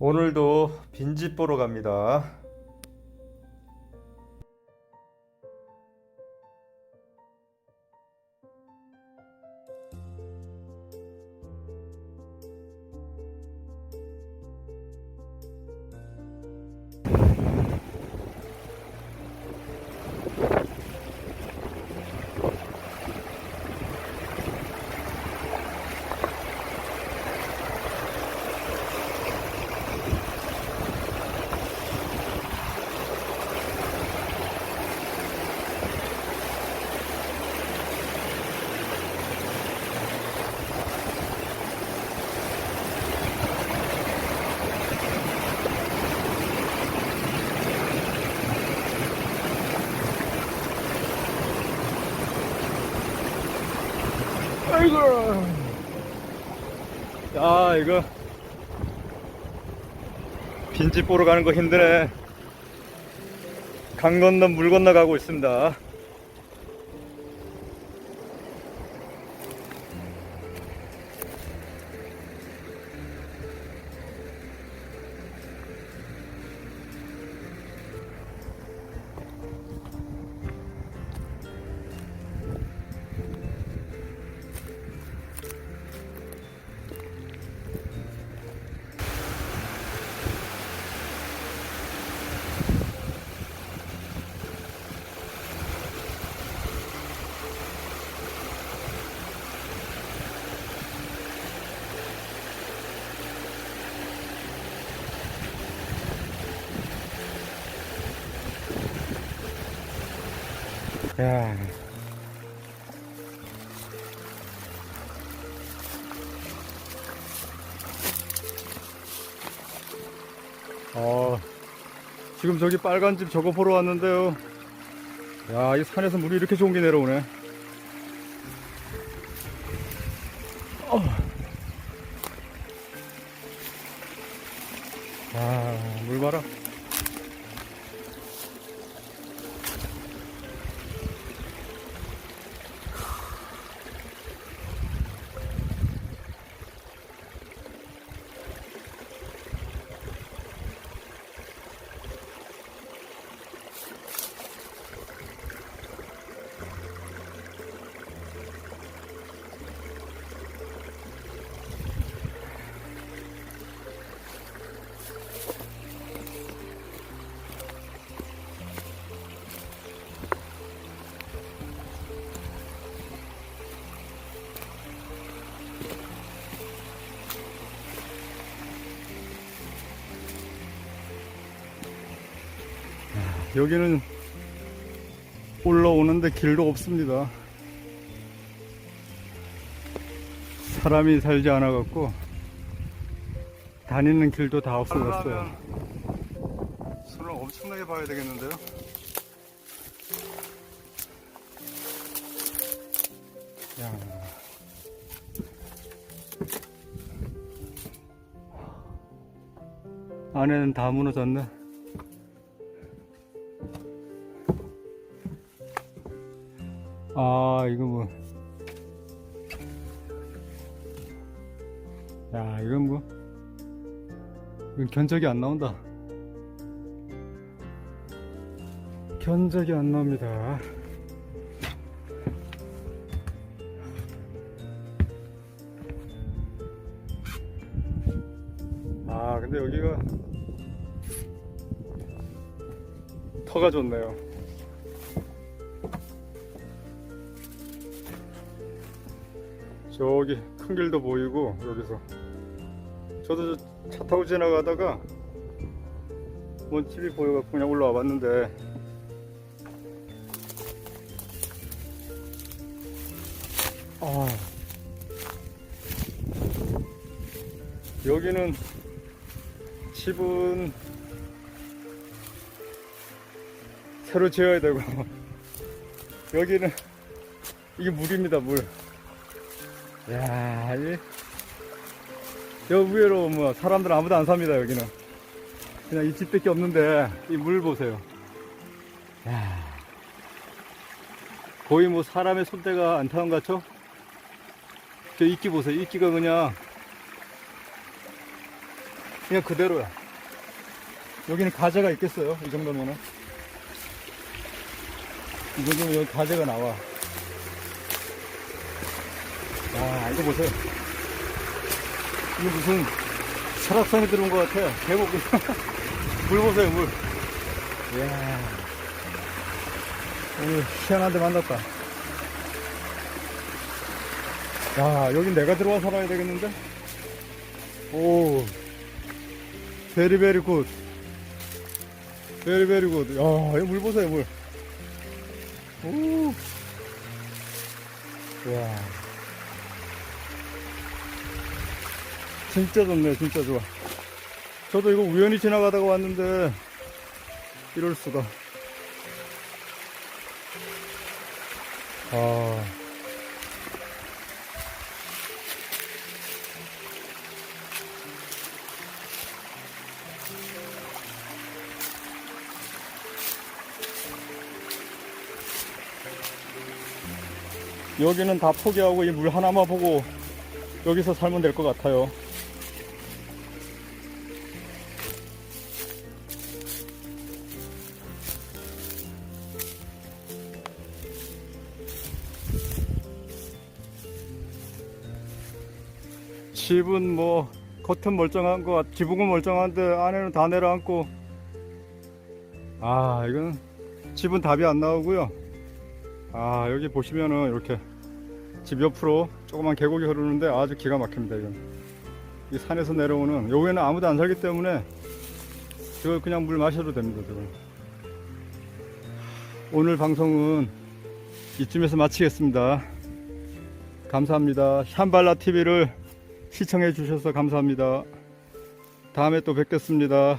오늘도 빈집 보러 갑니다. 아이고. 야, 이거 빈집 보러 가는 거 힘드네. 강 건너 물 건너 가고 있습니다. 야. 어, 지금 저기 빨간 집 저거 보러 왔는데요. 야, 이 산에서 물이 이렇게 좋은 게 내려오네. 어. 아, 물 봐라. 여기는 올라오는데 길도 없습니다. 사람이 살지 않아 갖고 다니는 길도 다 없어졌어요. 손을 엄청나게 봐야 되겠는데요. 야. 안에는 다 무너졌네. 아, 이거 뭐. 야, 이건 뭐. 이건 견적이 안 나온다. 견적이 안 나옵니다. 아, 근데 여기가 터가 좋네요. 저기 큰 길도 보이고 여기서. 저도 저차 타고 지나가다가 뭔 집이 보여갖고 그냥 올라와 봤는데. 아. 여기는 집은 새로 지어야 되고. 여기는 이게 물입니다 물 야, 이, 저 위로 뭐 사람들 아무도 안 삽니다 여기는. 그냥 이 집밖에 없는데 이 물 보세요. 야, 거의 뭐 사람의 손대가 안 타는 것 같죠? 저 이끼 보세요. 이끼가 그냥 그냥 그대로야. 여기는 가재가 있겠어요? 이 정도면은. 이 정도면 여기 가재가 나와. 야, 이거 보세요. 이게 무슨 설악산에 들어온 것 같아요. 계곡. 물 보세요, 물. 이야. 오늘 희한한 데 만났다. 야, 여긴 내가 들어와 살아야 되겠는데? 오. 베리베리 굿. 베리베리 굿. 야, 이물 보세요, 물. 오. 와. 진짜 좋네, 진짜 좋아. 저도 이거 우연히 지나가다가 왔는데, 이럴 수가. 아. 여기는 다 포기하고 이 물 하나만 보고 여기서 살면 될 것 같아요. 집은 뭐 겉은 멀쩡한 것 같, 지붕은 멀쩡한데 안에는 다 내려앉고. 아 이건 집은 답이 안 나오고요. 아 여기 보시면은 이렇게 집 옆으로 조그만 계곡이 흐르는데 아주 기가 막힙니다 이건. 이 산에서 내려오는 여기에는 아무도 안 살기 때문에 이거 그냥 물 마셔도 됩니다 저걸. 오늘 방송은 이쯤에서 마치겠습니다. 감사합니다. 샴발라 TV를 시청해 주셔서 감사합니다. 다음에 또 뵙겠습니다